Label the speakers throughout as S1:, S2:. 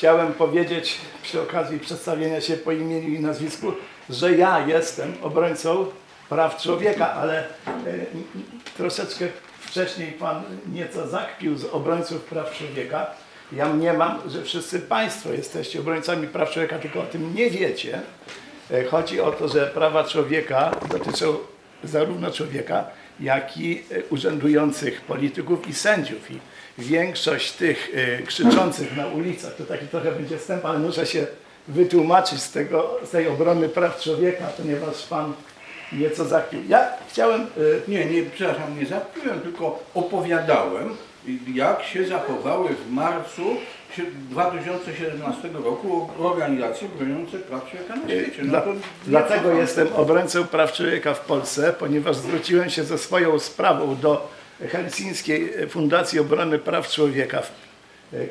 S1: chciałem powiedzieć przy okazji przedstawienia się po imieniu i nazwisku, że ja jestem obrońcą praw człowieka, ale e, troszeczkę wcześniej pan nieco zakpił z obrońców praw człowieka. Ja mniemam, że wszyscy Państwo jesteście obrońcami praw człowieka, tylko o tym nie wiecie. E, Chodzi o to, że prawa człowieka dotyczą zarówno człowieka, jak i e, urzędujących polityków i sędziów. I większość tych e, krzyczących na ulicach, to taki trochę będzie wstęp, ale muszę się wytłumaczyć z, tego, z tej obrony praw człowieka, ponieważ Pan nieco zakpił. Ja chciałem... e,
S2: Nie, nie, przepraszam, nie zapiłem, tylko opowiadałem, jak się zachowały w marcu sie- 2017 roku organizacje broniące praw człowieka na świecie. No
S1: Dla,
S2: to nie
S1: dlatego
S2: cofam
S1: jestem obrońcą praw człowieka w Polsce, ponieważ zwróciłem się ze swoją sprawą do Helsińskiej Fundacji Obrony Praw Człowieka, e,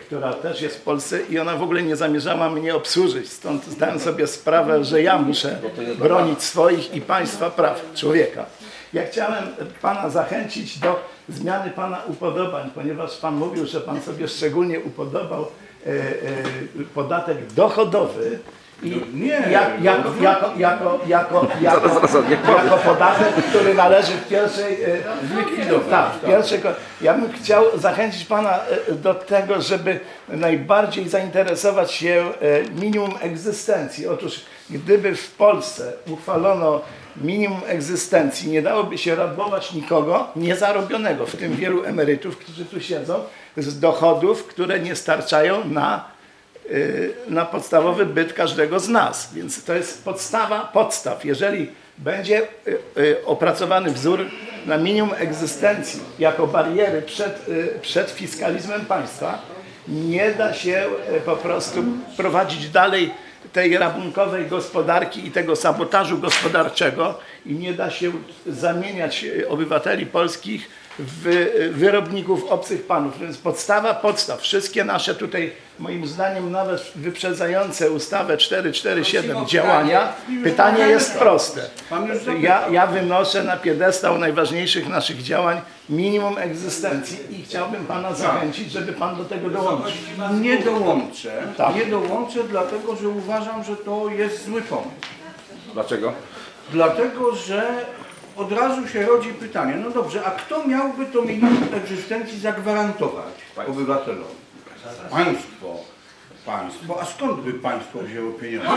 S1: która też jest w Polsce i ona w ogóle nie zamierzała mnie obsłużyć. Stąd zdałem sobie sprawę, że ja muszę bronić swoich i państwa praw człowieka. Ja chciałem Pana zachęcić do zmiany Pana upodobań, ponieważ Pan mówił, że Pan sobie szczególnie upodobał e, e, podatek dochodowy. I
S2: No nie,
S1: jak, jako,
S2: no,
S1: jako, jako, jako, jako, jako podatek, który należy w pierwszej e,
S2: Zlikwidować,
S1: tak, w pierwszej, ja bym chciał zachęcić Pana e, do tego, żeby najbardziej zainteresować się e, minimum egzystencji. Otóż gdyby w Polsce uchwalono minimum egzystencji, nie dałoby się rabować nikogo niezarobionego, w tym wielu emerytów, którzy tu siedzą, z dochodów, które nie starczają na na podstawowy byt każdego z nas. Więc to jest podstawa podstaw. Jeżeli będzie y, y, opracowany wzór na minimum egzystencji jako bariery przed, y, przed fiskalizmem państwa, nie da się y, po prostu prowadzić dalej tej rabunkowej gospodarki i tego sabotażu gospodarczego i nie da się zamieniać y, obywateli polskich wyrobników obcych panów. Więc podstawa podstaw. Wszystkie nasze tutaj, moim zdaniem, nawet wyprzedzające ustawę 447 działania, pytanie jest proste. Ja, ja wynoszę na piedestał najważniejszych naszych działań minimum egzystencji i chciałbym Pana zachęcić, żeby Pan do tego dołączył.
S2: Nie dołączę,
S1: Tak.
S2: nie dołączę dlatego, że uważam, że to jest zły pomysł.
S3: Dlaczego?
S2: Dlatego, że od razu się rodzi pytanie, no dobrze, a kto miałby to minimum egzystencji zagwarantować obywatelom? Państwo. Państwo. A skąd by państwo wzięło pieniądze?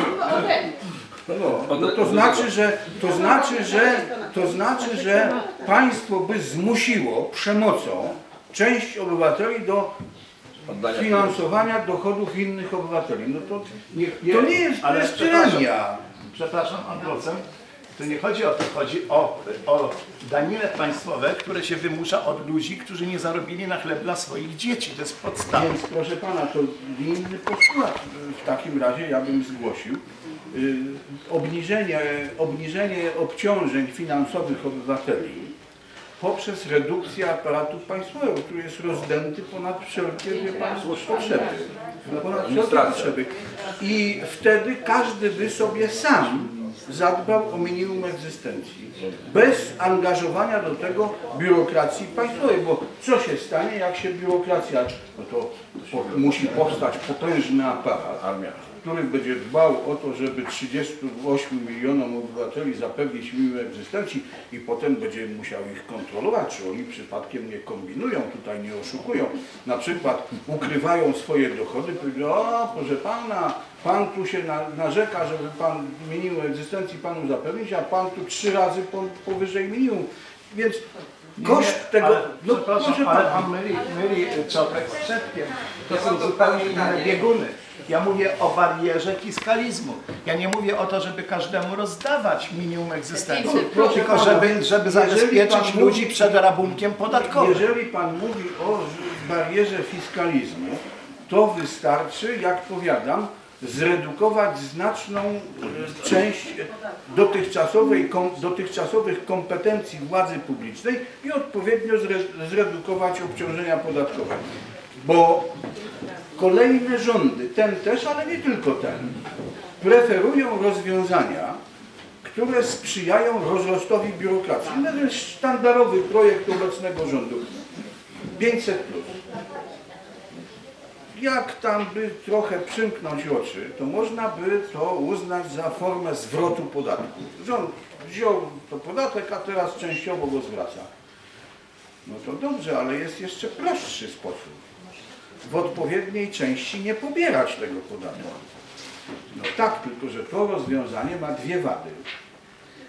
S2: No, no to znaczy, że to znaczy, że to znaczy, że państwo by zmusiło przemocą część obywateli do finansowania dochodów innych obywateli. No to,
S1: Nie,
S2: to nie jest, to jest
S1: przepraszam.
S2: tyrania.
S1: Przepraszam, adwocem. Tu nie chodzi o to, chodzi o, o daniny państwowe, które się wymusza od ludzi, którzy nie zarobili na chleb dla swoich dzieci. To jest podstawa.
S2: Więc proszę pana, to inny postulat w takim razie ja bym zgłosił. Y, Obniżenie, obniżenie obciążeń finansowych obywateli poprzez redukcję aparatu państwowego, który jest rozdęty ponad wszelkie wie pan, potrzeby. Ponad wszelkie potrzeby. I wtedy każdy by sobie sam zadbał o minimum egzystencji. Bez angażowania do tego biurokracji państwowej, bo co się stanie, jak się biurokracja, no to po, musi powstać potężny aparat,
S3: Armia.
S2: który będzie dbał o to, żeby 38 milionom obywateli zapewnić minimum egzystencji i potem będzie musiał ich kontrolować, czy oni przypadkiem nie kombinują, tutaj nie oszukują. Na przykład ukrywają swoje dochody, powiedzą, o proszę pana, pan tu się na, narzeka, żeby pan minimum egzystencji panu zapewnić, a pan tu trzy razy po, powyżej minimum. Więc koszt tego...
S1: Ale,
S2: no, proszę
S1: ale pan myli, myli z czepkiem. To są zupełnie inne bieguny. Ja mówię o barierze fiskalizmu. Ja nie mówię o to, żeby każdemu rozdawać minimum egzystencji, tylko żeby, żeby zabezpieczyć ludzi przed rabunkiem podatkowym.
S2: Jeżeli Pan mówi o barierze fiskalizmu, to wystarczy, jak powiadam, zredukować znaczną e, część dotychczasowej, kom, dotychczasowych kompetencji władzy publicznej i odpowiednio zre, zredukować obciążenia podatkowe. Bo kolejne rządy, ten też, ale nie tylko ten, preferują rozwiązania, które sprzyjają rozrostowi biurokracji. To jest sztandarowy projekt obecnego rządu. 500 plus. Jak tam by trochę przymknąć oczy, to można by to uznać za formę zwrotu podatku. Rząd wziął to podatek, a teraz częściowo go zwraca. No to dobrze, ale jest jeszcze prostszy sposób. W odpowiedniej części nie pobierać tego podatku. No tak, tylko że to rozwiązanie ma dwie wady.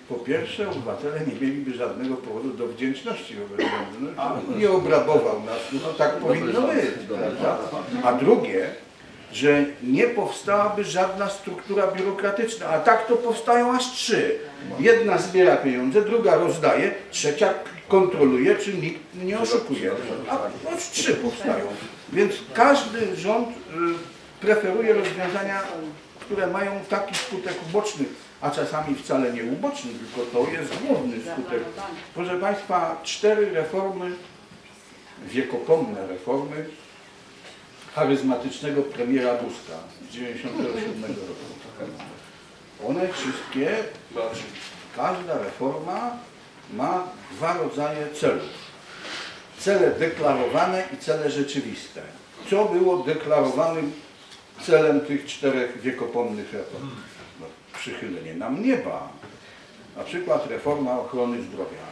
S2: Po pierwsze, obywatele nie mieliby żadnego powodu do wdzięczności wobec rządu. No, nie obrabował nas, no tak powinno być. Prawda? A drugie, że nie powstałaby żadna struktura biurokratyczna, a tak to powstają aż trzy. Jedna zbiera pieniądze, druga rozdaje, trzecia kontroluje, czy nikt nie oszukuje. A aż trzy powstają. Więc każdy rząd y, preferuje rozwiązania, które mają taki skutek uboczny, a czasami wcale nie uboczny, tylko to jest główny skutek. Proszę Państwa, cztery reformy, wiekopomne reformy charyzmatycznego premiera Buzka z 1997 roku. One wszystkie, każda reforma ma dwa rodzaje celów. Cele deklarowane i cele rzeczywiste. Co było deklarowanym celem tych czterech wiekopomnych reform? Przychylenie nam nieba. Na przykład reforma ochrony zdrowia.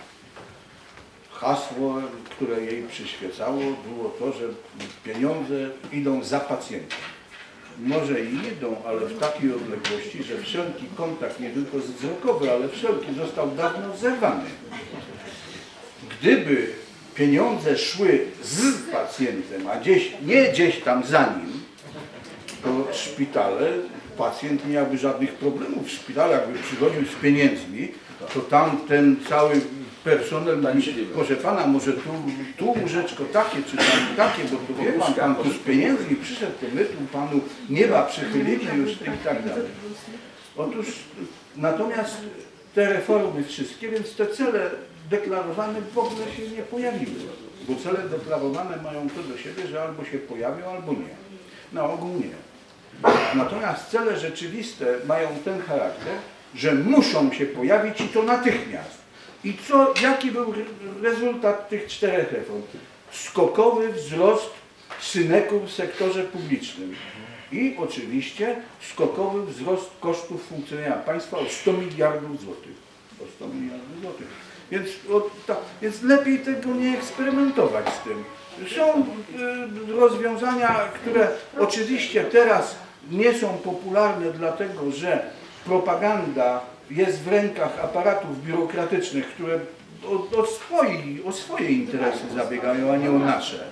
S2: Hasło, które jej przyświecało, było to, że pieniądze idą za pacjentem. Może i idą, ale w takiej odległości, że wszelki kontakt, nie tylko wzrokowy, ale wszelki został dawno zerwany. Gdyby pieniądze szły z pacjentem, a gdzieś, nie gdzieś tam za nim, to szpitale, pacjent nie miałby żadnych problemów. W szpitalu jakby przychodził z pieniędzmi, to tam ten cały personel mówi, proszę pana, może tu, tu łóżeczko takie, czy tam takie, bo tu wie pan, pan tu z pieniędzmi przyszedł, to my tu panu nieba przychylili już i tak dalej. Otóż natomiast te reformy wszystkie, więc te cele deklarowane w ogóle się nie pojawiły. Bo cele deklarowane mają to do siebie, że albo się pojawią, albo nie. Na ogół nie. Natomiast cele rzeczywiste mają ten charakter, że muszą się pojawić i to natychmiast. I co, jaki był re- rezultat tych czterech reform? Skokowy wzrost synekur w sektorze publicznym. I oczywiście skokowy wzrost kosztów funkcjonowania państwa o 100 miliardów złotych. O 100 miliardów złotych. Więc, o, ta, więc lepiej tego nie eksperymentować z tym. Są y, rozwiązania, które oczywiście teraz nie są popularne, dlatego że propaganda jest w rękach aparatów biurokratycznych, które o, o, swoi, o swoje interesy zabiegają, a nie o nasze.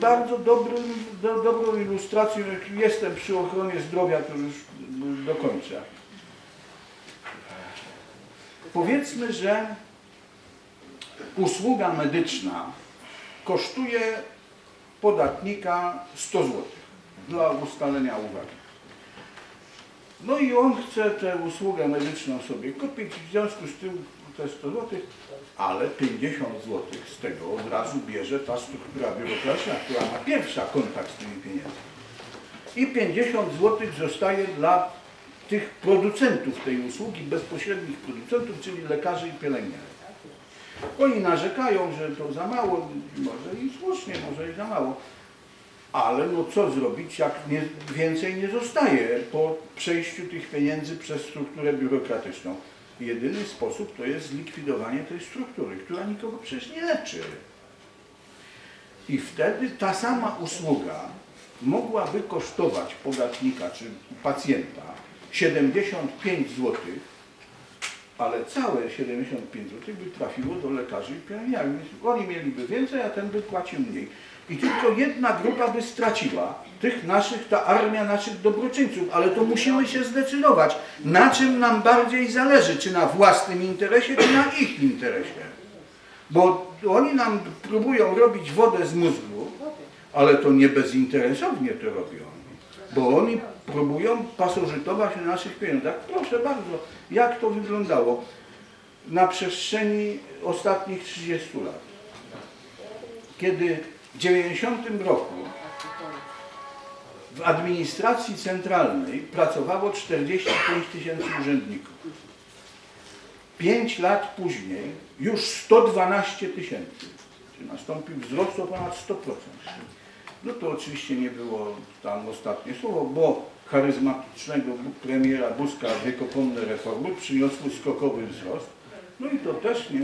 S2: Bardzo dobrym, do, dobrą ilustracją, jak jestem przy ochronie zdrowia, to już y, dokończę. Powiedzmy, że usługa medyczna kosztuje podatnika 100 zł dla ustalenia uwagi. No i on chce tę usługę medyczną sobie kupić, w związku z tym te 100 zł, ale 50 zł z tego od razu bierze ta struktura biurokratyczna, która ma pierwsza kontakt z tymi pieniędzmi. I 50 zł zostaje dla tych producentów tej usługi, bezpośrednich producentów, czyli lekarzy i pielęgniarek. Oni narzekają, że to za mało, może i słusznie, może i za mało. Ale no co zrobić, jak nie, więcej nie zostaje po przejściu tych pieniędzy przez strukturę biurokratyczną? Jedyny sposób to jest zlikwidowanie tej struktury, która nikogo przecież nie leczy. I wtedy ta sama usługa mogłaby kosztować podatnika czy pacjenta 75 zł, ale całe 75 zł by trafiło do lekarzy i pielęgniarek. Oni mieliby więcej, a ten by płacił mniej. I tylko jedna grupa by straciła, tych naszych, ta armia naszych dobroczyńców, ale to musimy się zdecydować, na czym nam bardziej zależy, czy na własnym interesie, czy na ich interesie. Bo oni nam próbują robić wodę z mózgu, ale to nie bezinteresownie to robią. Bo oni próbują pasożytować na naszych pieniądzach. Proszę bardzo, jak to wyglądało na przestrzeni ostatnich 30 lat. Kiedy w 90 roku w administracji centralnej pracowało 45 tysięcy urzędników. 5 lat później już 112 tysięcy. Czyli nastąpił wzrost o ponad 100%. No to oczywiście nie było tam ostatnie słowo, bo charyzmatycznego premiera Buzka wiekopomne reformy przyniosły skokowy wzrost. No i to też nie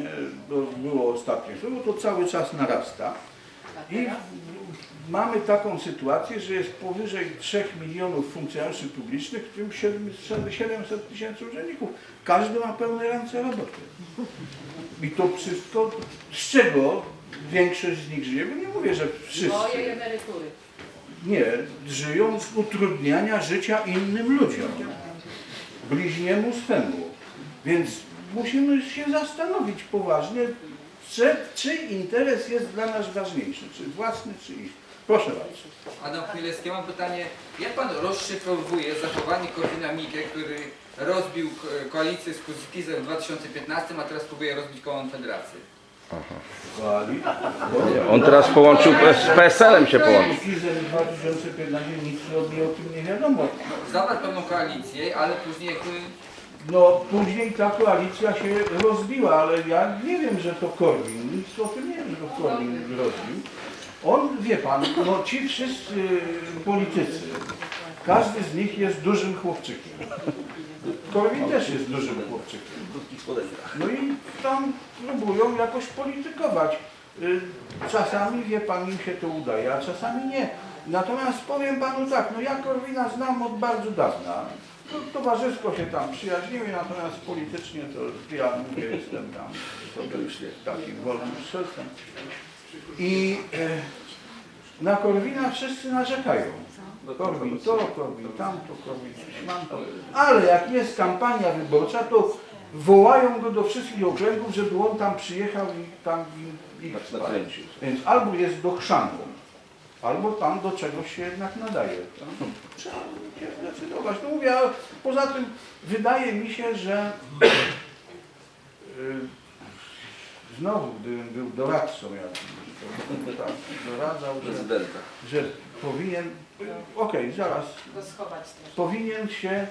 S2: było ostatnie słowo, to cały czas narasta. I mamy taką sytuację, że jest powyżej 3 milionów funkcjonariuszy publicznych, w tym 700 tysięcy urzędników. Każdy ma pełne ręce roboty. I to wszystko, z czego większość z nich żyje, bo nie mówię, że wszyscy.
S4: Moje emerytury.
S2: Nie, żyją z utrudniania życia innym ludziom, bliźniemu swemu. Więc musimy się zastanowić poważnie, czy, czy interes jest dla nas ważniejszy, czy własny, czy ich. Proszę bardzo.
S5: Adam Chmielewski, mam pytanie, jak pan rozszyfrowuje zachowanie Korwina Mikke, który rozbił ko- koalicję z Kuzykizem w 2015, a teraz próbuje rozbić Konfederację?
S3: On teraz połączył, z PSL-em się połączył.
S2: Kizem 2015 nic o mnie o tym nie wiadomo.
S5: Zawarł pewną koalicję, ale później jakby
S2: No później ta koalicja się rozbiła, ale ja nie wiem, że to Korwin, nic o tym nie wiem, że to Korwin rozbił. On, wie pan, no ci wszyscy politycy, każdy z nich jest dużym chłopczykiem. Korwin też jest dużym chłopczykiem. No i tam próbują jakoś politykować. Y, Czasami, wie pan, im się to udaje, a czasami nie. Natomiast powiem panu tak, no ja Korwina znam od bardzo dawna. No, towarzysko się tam przyjaźniły, natomiast politycznie to ja mówię, jestem tam sobie takim wolnym strzelcem. I e, na Korwina wszyscy narzekają. Korwin to, Korwin tamto, Korwin śmanto. Ale jak jest kampania wyborcza, to wołają go do wszystkich okręgów, żeby on tam przyjechał i tam i, i
S3: nakręcił.
S2: Więc albo jest do chrzanku, albo tam do czegoś się jednak nadaje. Tam Trzeba się zdecydować. No mówię, ale poza tym wydaje mi się, że y, znowu gdybym był doradcą jakimś, to bym tak doradzał, że,
S3: Prezydenta.
S2: że powinien, okej, zaraz,
S4: Go schować też.
S2: powinien się,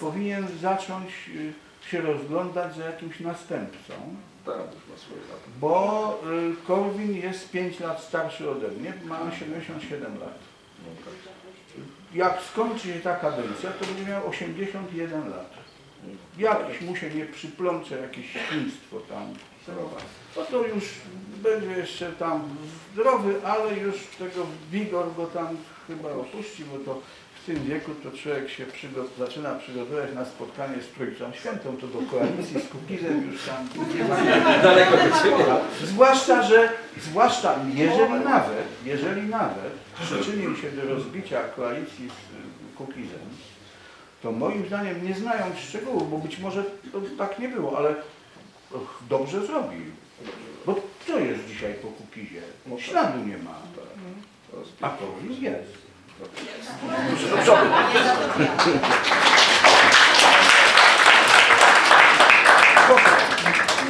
S2: powinien zacząć y, się rozglądać za jakimś następcą.
S3: Tak, już ma swoje lata.
S2: Bo y, Korwin jest 5 lat starszy ode mnie, ma 77 lat. Jak skończy się ta kadencja, to będzie miał 81 lat. Jakieś mu się nie przyplącze jakieś świństwo tam. No to już będzie jeszcze tam zdrowy, ale już tego wigor go tam chyba opuści, bo to w tym wieku to człowiek się zaczyna przygotowywać na spotkanie z Trójcą Świętą, to do koalicji z Kukizem już tam nie ma
S3: Daleko do ciebie.
S2: Zwłaszcza, że zwłaszcza jeżeli nawet, jeżeli nawet przyczynił się do rozbicia koalicji z Kukizem, to moim zdaniem nie znając szczegółów, bo być może to tak nie było, ale dobrze zrobił. Bo co jest dzisiaj po Kukizie? Śladu nie ma. A Korwin jest.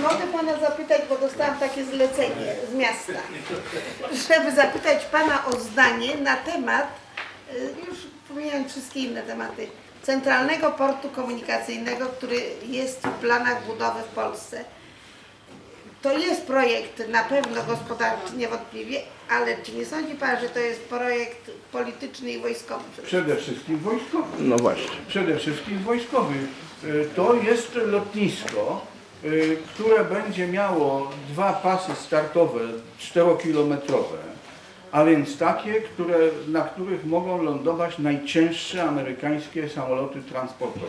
S6: Mogę pana zapytać, bo dostałam takie zlecenie z miasta, żeby zapytać pana o zdanie na temat, y, już pomijając wszystkie inne tematy, centralnego portu komunikacyjnego, który jest w planach budowy w Polsce. To jest projekt na pewno gospodarczy, niewątpliwie, ale czy nie sądzi pan, że to jest projekt polityczny i wojskowy?
S2: Przede wszystkim wojskowy.
S3: No właśnie.
S2: przede wszystkim wojskowy. Y, To jest lotnisko, y, które będzie miało dwa pasy startowe, czterokilometrowe, a więc takie, które, na których mogą lądować najcięższe amerykańskie samoloty transportowe.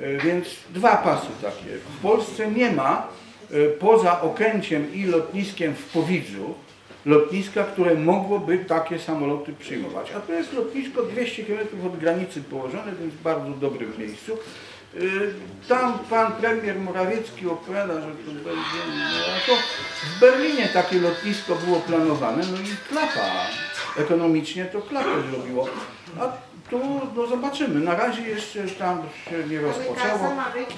S2: Y, Więc dwa pasy takie. W Polsce nie ma, y, poza Okęciem i lotniskiem w Powidzu, lotniska, które mogłoby takie samoloty przyjmować. A to jest lotnisko 200 km od granicy położone, więc w bardzo dobrym miejscu. Y, Tam pan premier Morawiecki opowiada, że tu będzie, no, to w Berlinie takie lotnisko było planowane, no i klapa. Ekonomicznie to klapę zrobiło. A tu no zobaczymy. Na razie jeszcze tam się nie rozpoczęło.
S6: ma być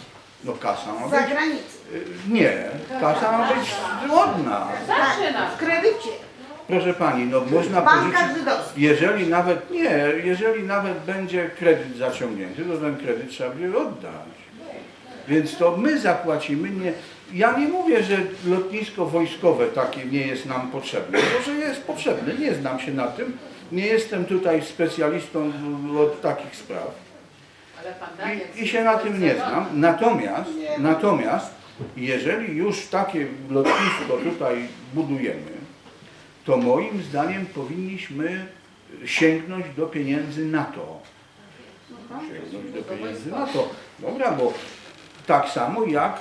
S2: No kasa ma
S6: za
S2: być.
S6: granicą.
S2: y, Nie, kasa ma być żłodna.
S4: Zaczyna.
S6: W kredycie.
S2: Proszę pani, no można
S6: Banka
S2: pożyczyć.
S6: żydowska.
S2: Jeżeli nawet nie, jeżeli nawet będzie kredyt zaciągnięty, to ten kredyt trzeba będzie oddać. Więc to my zapłacimy, nie, ja nie mówię, że lotnisko wojskowe takie nie jest nam potrzebne. Może jest potrzebne, nie znam się na tym. Nie jestem tutaj specjalistą od takich spraw. I, I się na tym nie znam. Natomiast, natomiast jeżeli już takie lotnisko tutaj budujemy, to moim zdaniem powinniśmy sięgnąć do pieniędzy NATO. Sięgnąć do pieniędzy NATO. Dobra, bo tak samo jak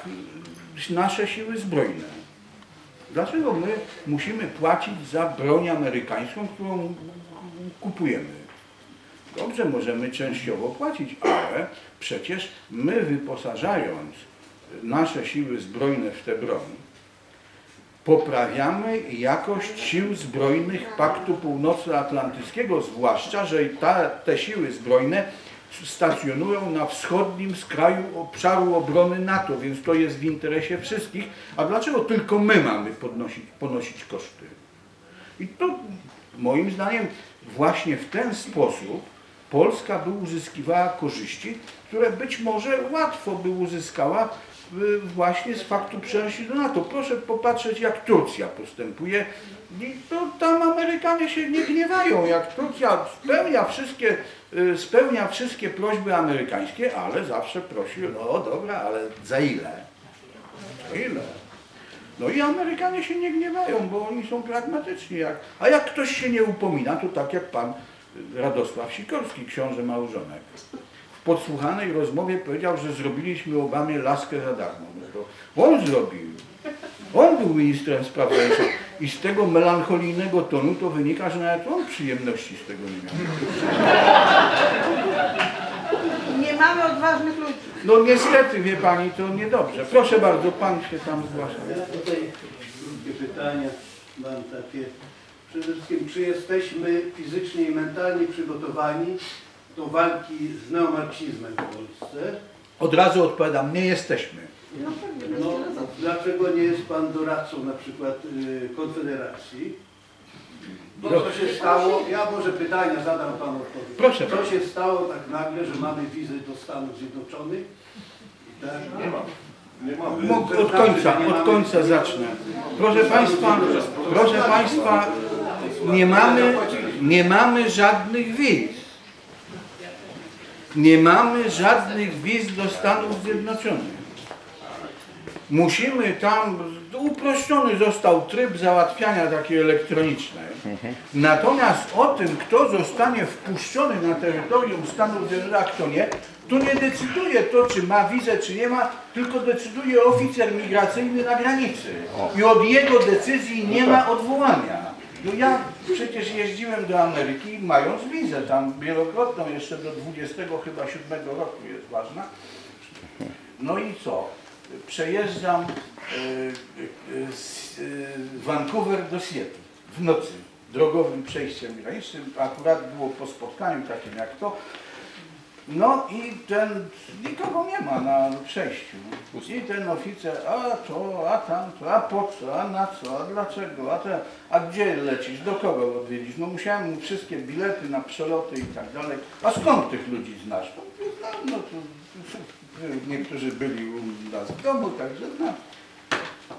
S2: nasze siły zbrojne. Dlaczego my musimy płacić za broń amerykańską, którą kupujemy? Dobrze, możemy częściowo płacić, ale przecież my wyposażając nasze siły zbrojne w tę broń, poprawiamy jakość sił zbrojnych Paktu Północnoatlantyckiego, zwłaszcza, że ta, te siły zbrojne stacjonują na wschodnim skraju obszaru obrony NATO, więc to jest w interesie wszystkich. A dlaczego tylko my mamy podnosić, ponosić koszty? I to moim zdaniem właśnie w ten sposób Polska by uzyskiwała korzyści, które być może łatwo by uzyskała właśnie z faktu przenosi do NATO. Proszę popatrzeć jak Turcja postępuje i to tam Amerykanie się nie gniewają, jak Turcja spełnia wszystkie, y, spełnia wszystkie prośby amerykańskie, ale zawsze prosi, no dobra, ale za ile? Za ile? No i Amerykanie się nie gniewają, bo oni są pragmatyczni. Jak, a jak ktoś się nie upomina, to tak jak pan Radosław Sikorski, książę małżonek. W podsłuchanej rozmowie powiedział, że zrobiliśmy Obamie laskę za darmo. No to on zrobił. On był ministrem spraw wewnętrznych. I z tego melancholijnego tonu to wynika, że nawet on przyjemności z tego nie miał.
S6: Nie mamy odważnych ludzi.
S2: No niestety, wie pani, to niedobrze. Proszę bardzo, pan się tam zgłasza.
S7: Ja tutaj krótkie pytania mam takie. Przede wszystkim, czy jesteśmy fizycznie i mentalnie przygotowani do walki z neomarksizmem w Polsce?
S2: Od razu odpowiadam, nie jesteśmy.
S7: No, dlaczego nie jest Pan doradcą na przykład y, Konfederacji? Bo co się stało? Ja może pytania zadam Panu odpowiedź.
S2: Proszę
S7: Co
S2: bardzo.
S7: się stało tak nagle, że mamy wizę do Stanów Zjednoczonych? Tak, nie ma.
S2: Mógł od końca, od końca zacznę. Proszę Państwa, proszę Państwa, nie mamy, nie mamy żadnych wiz. Nie mamy żadnych wiz do Stanów Zjednoczonych. Musimy tam, uproszczony został tryb załatwiania takiej elektronicznej. Natomiast o tym, kto zostanie wpuszczony na terytorium Stanów Zjednoczonych, a kto nie, to nie decyduje to, czy ma wizę, czy nie ma, tylko decyduje oficer migracyjny na granicy. I od jego decyzji nie ma odwołania. No ja przecież jeździłem do Ameryki mając wizę tam wielokrotną, jeszcze do 20 chyba 7 roku jest ważna. No i co? Przejeżdżam e, e, z e, Vancouver do Seattle w nocy drogowym przejściem granicznym. Akurat było po spotkaniu takim jak to. No i ten, nikogo nie ma na przejściu. I ten oficer, a to, a tamto, a po co, a na co, a dlaczego, a, te, a gdzie lecisz, do kogo odwiedzisz? No musiałem mu wszystkie bilety na przeloty i tak dalej. A skąd tych ludzi znasz? No, no to niektórzy byli u nas w domu, także znam.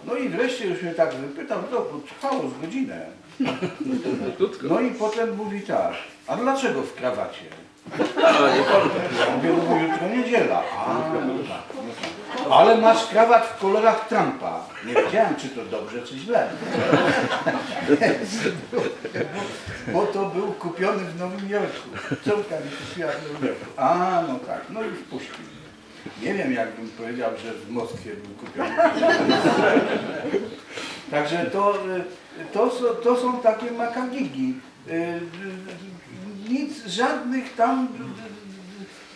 S2: No i wreszcie już mnie tak wypytał, to trwało z godzinę. No i potem mówi tak, a dlaczego w krawacie? Ja mówię, no bo jutro niedziela. No no. Ale masz krawat w kolorach Trumpa. Nie wiedziałem, czy to dobrze, czy źle. Bo to był kupiony w Nowym Jorku. Córka mi kupiła w Nowym Jorku. A, no tak, no i wpuścił. Nie wiem, jakbym powiedział, że w Moskwie był kupiony. Także to, y, to, są- to są takie makagigi. Y, y, Nic, żadnych tam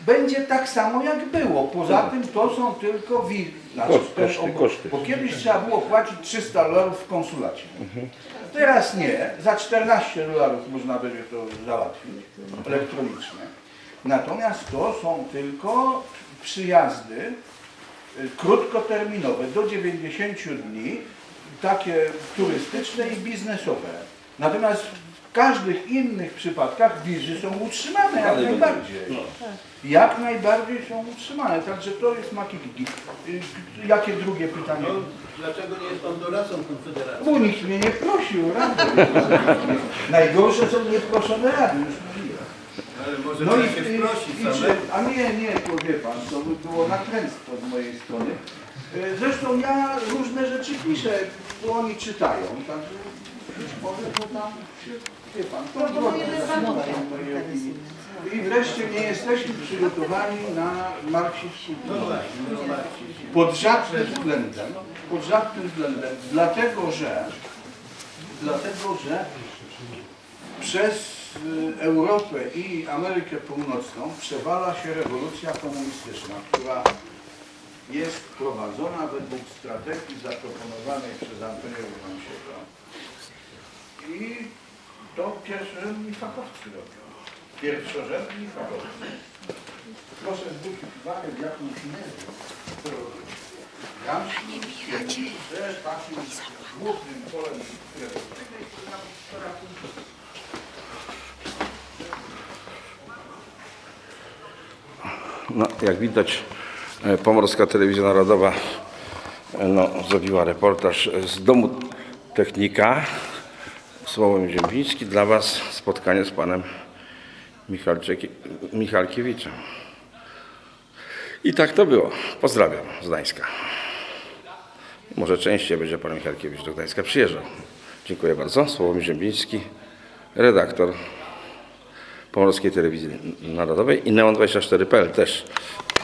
S2: będzie tak samo jak było. Poza tym to są tylko wi- znaczy,
S3: Koszt-
S2: ten
S3: koszty,
S2: obo-
S3: koszty.
S2: Bo kiedyś trzeba było płacić 300 dolarów w konsulacie. Teraz nie. Za 14 dolarów można będzie to załatwić elektronicznie. Natomiast to są tylko przyjazdy y, krótkoterminowe, do 90 dni, takie turystyczne i biznesowe. Natomiast każdych innych przypadkach wizy są utrzymane jak najbardziej. Jak najbardziej są utrzymane, także to jest makiki. Jakie drugie pytanie?
S7: No, dlaczego nie jest pan doradcą Konfederacji?
S2: Bo nikt mnie nie prosił, rady. Najgorsze są nieproszone rady, już mówiłem.
S7: Ale może
S2: No
S7: no
S2: i,
S7: się
S2: i,
S7: wprosi
S2: i A nie, nie, to wie pan, to by było natręctwo z mojej strony. E, Zresztą ja różne rzeczy piszę, bo oni czytają, także I wreszcie nie jesteśmy przygotowani na marksizm pod żadnym względem, pod żadnym względem, dlatego że, dlatego że przez y, Europę i Amerykę Północną przewala się rewolucja komunistyczna, która jest prowadzona według strategii zaproponowanej przez Antoniego Gramsciego. I to pierwszorzędni fachowcy robią. Pierwszorzędni fachowcy. Proszę zwrócić uwagę, w jaką finezję to robią. Stwierdził, że takim głównym polem jest
S3: No, jak widać, e, Pomorska Telewizja Narodowa e, no, zrobiła reportaż z domu technika. Słowem Ziembiński dla Was spotkanie z panem Michalkiewiczem. I tak to było. Pozdrawiam z Gdańska. Może częściej będzie pan Michalkiewicz do Gdańska przyjeżdżał. Dziękuję bardzo. Słowomir Ziembiński, redaktor Pomorskiej Telewizji Narodowej i Neon24.pl też